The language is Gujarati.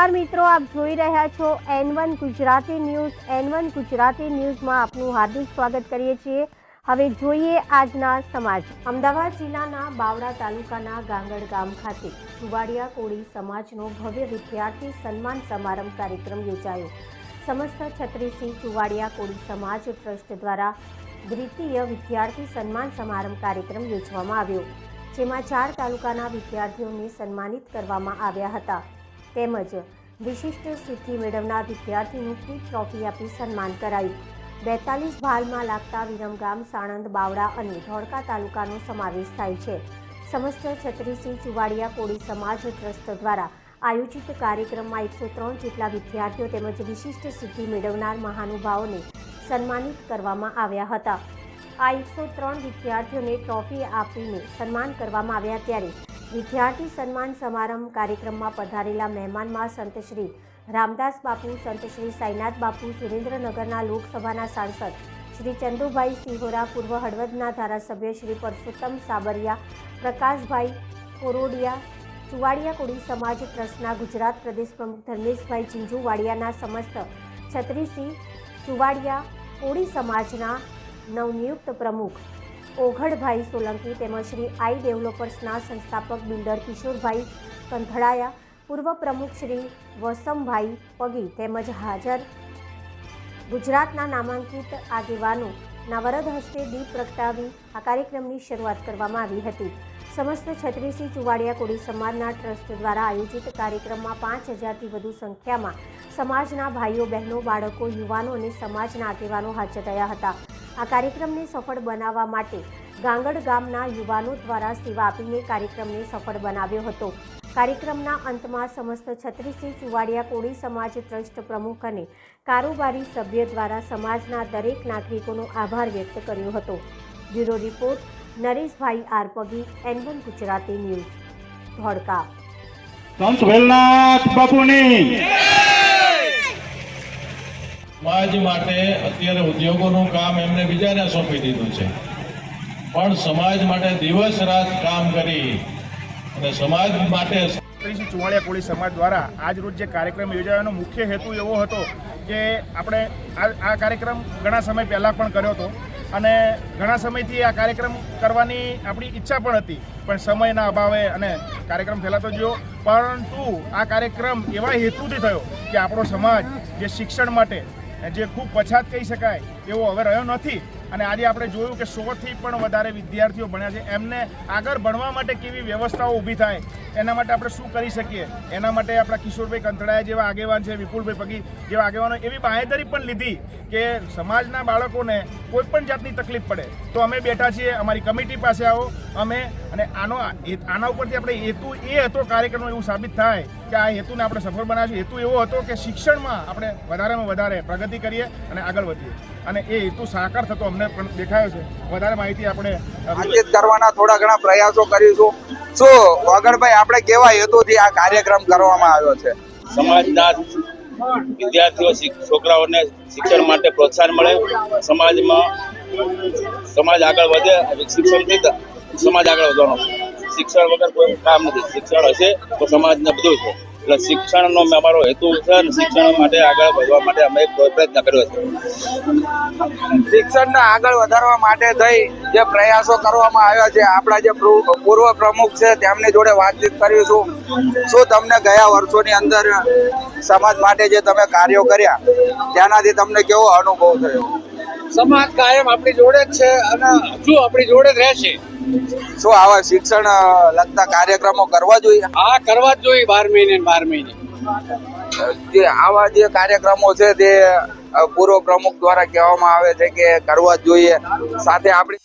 નમસ્કાર મિત્રો, આપ જોઈ રહ્યા છો N one Gujarati news. N one Gujarati ન્યૂઝમાં આપનું હાર્દિક સ્વાગત કરીએ છીએ. હવે જોઈએ આજના સમાજ. અમદાવાદ જિલ્લાના બાવડા તાલુકાના ગાંગડ ગામ ખાતે સુવાડિયા કોળી સમાજનો ભવ્ય વિદ્યાર્થી સન્માન સમારંભ કાર્યક્રમ યોજાયો. સમસ્ત છત્રીસી ચુવાડિયા કોળી સમાજ ટ્રસ્ટ દ્વારા દ્વિતીય વિદ્યાર્થી સન્માન સમારંભ કાર્યક્રમ યોજવામાં આવ્યો, જેમાં ચાર તાલુકાના વિદ્યાર્થીઓને સન્માનિત કરવામાં આવ્યા હતા. તેમજ વિશિષ્ટ સિદ્ધિ મેળવનાર વિદ્યાર્થીનું ક્વિક ટ્રોફી આપી સન્માન કરાયું. બેતાલીસ ભાલમાં લાગતા વિરમગામ, સાણંદ બાવડા અને ધોળકા તાલુકાનો સમાવેશ થાય છે. સમસ્ત છત્રીસી ચુવાડિયા કોળી સમાજ ટ્રસ્ટ દ્વારા આયોજિત કાર્યક્રમમાં એકસો ત્રણ જેટલા વિદ્યાર્થીઓ તેમજ વિશિષ્ટ સિદ્ધિ મેળવનાર મહાનુભાવોને સન્માનિત કરવામાં આવ્યા હતા. આ એકસો ત્રણ વિદ્યાર્થીઓને ટ્રોફી આપીને સન્માન કરવામાં આવ્યા ત્યારે વિદ્યાર્થી સન્માન સમારંભ કાર્યક્રમમાં પધારેલા મહેમાનમાં સંતશ્રી રામદાસ બાપુ સંતશ્રી સાઈનાથ બાપુ, સુરેન્દ્રનગરના લોકસભાના સાંસદ શ્રી ચંદુભાઈ સિહોરા, પૂર્વ હળવદના ધારાસભ્ય શ્રી પરસોત્તમ સાબરિયા, પ્રકાશભાઈ કોરોડિયા, ચુવાડિયા કોળી સમાજ ટ્રસ્ટના ગુજરાત પ્રદેશ પ્રમુખ ધર્મેશભાઈ ચિંજુવાડિયાના સમસ્ત છત્રીસી ચુવાડિયા કોળી સમાજના નવનિયુક્ત પ્રમુખ ઓઘડભાઈ સોલંકી તેમજ શ્રી આઈ ડેવલપર્સના સંસ્થાપક બિલ્ડર કિશોરભાઈ કંથળાયા, પૂર્વ પ્રમુખ શ્રી વસમભાઈ પગી તેમજ હાજર ગુજરાતના નામાંકિત આગેવાનો ના વરદ હસ્તે દીપ પ્રગટાવી આ કાર્યક્રમની શરૂઆત કરવામાં આવી હતી. સમસ્ત છત્રીસી ચુવાડિયા કોળી સમાજના ટ્રસ્ટ દ્વારા આયોજિત કાર્યક્રમમાં પાંચ હજારથી વધુ સંખ્યામાં સમાજના ભાઈઓ, બહેનો, બાળકો, યુવાનો અને સમાજના આગેવાનો હાજર રહ્યા હતા. આ કાર્યક્રમને સફળ બનાવવા માટે ગાંગડ ગામના યુવાનો દ્વારા સેવા આપીને કાર્યક્રમને સફળ બનાવ્યો હતો. કાર્યક્રમના અંતમાં સમસ્ત છત્રીસી ચુવાડિયા કોળી સમાજ ટ્રસ્ટ પ્રમુખ અને કારોબારી સભ્ય દ્વારા સમાજના દરેક નાગરિકોનો આભાર વ્યક્ત કર્યો હતો. Bureau report, Nareshbhai Arpagi, N one Gujarati news, Dholka. સંત વેલનાથ બાપુની સમાજ માટે અત્યારે ઉદ્યોગોનું કામ એમને બીજાને સોંપી દીધું છે. પણ સમાજ માટે દિવસ રાત કામ કરી અને સમાજ માટે ચુવાળિયા કોળી સમાજ દ્વારા આજ રોજ જે કાર્યક્રમ યોજાવાનો મુખ્ય હેતુ એવો હતો કે આપણે આ કાર્યક્રમ ઘણા સમય પહેલાં પણ કર્યો હતો અને ઘણા સમયથી આ કાર્યક્રમ કરવાની આપણી ઈચ્છા પણ હતી. પણ સમયના અભાવે અને કાર્યક્રમ ફેલાતો ગયો પરંતુ આ કાર્યક્રમ એવા હેતુથી થયો કે આપણો સમાજ જે શિક્ષણ માટે જે ખૂબ પછાત કહી શકાય એવો હવે રહ્યો નથી. અને આજે આપણે જોયું કે સોથી પણ વધારે વિદ્યાર્થીઓ ભણ્યા છે. એમને આગળ ભણવા માટે કેવી વ્યવસ્થાઓ ઊભી થાય, એના માટે આપણે શું કરી શકીએ? એના માટે આપણા કિશોરભાઈ કંથળાયા જેવા આગેવાન છે, વિપુલભાઈ પગી જેવા આગેવાનો, એવી બાહેધરી પણ લીધી કે સમાજના બાળકોને કોઈ પણ જાતની તકલીફ પડે તો અમે બેઠા છીએ, અમારી કમિટી પાસે આવો, અમે અને આનો આના ઉપરથી આપણે હેતુ એ હતો કાર્યક્રમ એવું સાબિત થાય કે આ હેતુને આપણે સફળ બનાવીશું. હેતુ એવો હતો કે શિક્ષણમાં આપણે વધારેમાં વધારે પ્રગતિ કરીએ અને આગળ વધીએ. અને એ હેતુ સાકાર થતો અમને પણ દેખાયો છે. વધારે માહિતી આપણે વાતચીત કરવાના થોડા ઘણા પ્રયાસો કરીશું. શું વાગણભાઈ આપણે કેવા હેતુથી આ કાર્યક્રમ કરવામાં આવ્યો છે? સમાજના વિદ્યાર્થીઓ છોકરાઓને શિક્ષણ માટે પ્રોત્સાહન મળે. સમાજમાં સમાજ આગળ વધે શિક્ષણથી સમાજ આગળ વધવાનો શિક્ષણ વગર કોઈ કામ નથી. શિક્ષણ હશે તો સમાજને બધું છે એટલે શિક્ષણનો અમારો હેતુ છે અને શિક્ષણ માટે આગળ વધવા માટે અમે પ્રયત્ન કર્યો છે. શિક્ષણને આગળ વધારવા માટે થઈ જે પ્રયાસો કરવામાં આવ્યા છે આપણા જે પૂર્વ પ્રમુખ છે તેમની જોડે વાતચીત કરીશું શું તમને ગયા વર્ષોની અંદર સમાજ માટે જે તમે કાર્યો કર્યા તેનાથી તમને કેવો અનુભવ થયો? સમાજ કાયમ આપણી જોડે જ છે અને હજુ આપણી જોડે જ રહેશે. શું આવા શિક્ષણ લગતા કાર્યક્રમો કરવા જોઈએ? હા કરવા જ જોઈએ બાર મહિને ને બાર મહિને. જે આવા જે કાર્યક્રમો છે તે પૂર્વ પ્રમુખ દ્વારા કહેવામાં આવે છે કે કરવા જ જોઈએ. સાથે આપણી